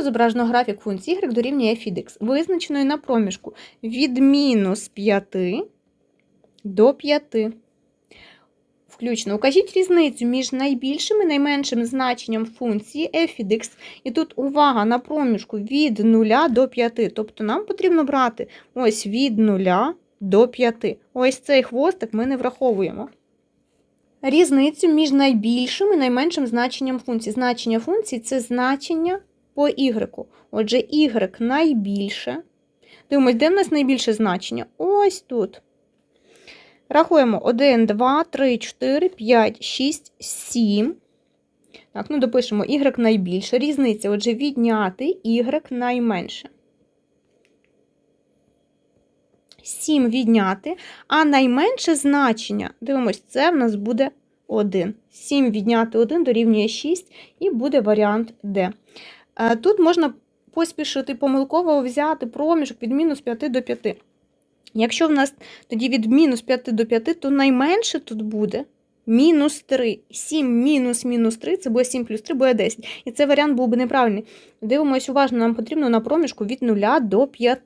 малюнку зображено графік функції y дорівнює f від x, визначеної на проміжку від мінус 5 до 5. Включно. Укажіть різницю між найбільшим і найменшим значенням функції f від x. І тут увага на проміжку від 0 до 5. Тобто нам потрібно брати ось від 0 до 5. Ось цей хвостик ми не враховуємо. Різницю між найбільшим і найменшим значенням функції. Значення функції це значення по y. Отже, y найбільше. Дивимось, де в нас найбільше значення? Ось тут. Рахуємо 1, 2, 3, 4, 5, 6, 7. Так, ну допишемо y найбільше. Різниця, отже, відняти y найменше. 7 відняти, а найменше значення, дивимось, це в нас буде 1. 7 відняти 1 дорівнює 6 і буде варіант D. Е, Тут можна поспішити помилково взяти проміжок від мінус 5 до 5. Якщо в нас тоді від мінус 5 до 5, то найменше тут буде мінус 3. 7 мінус мінус 3 це буде 7 плюс 3 буде 10. І цей варіант був би неправильний. Дивимось уважно, нам потрібно на проміжку від 0 до 5.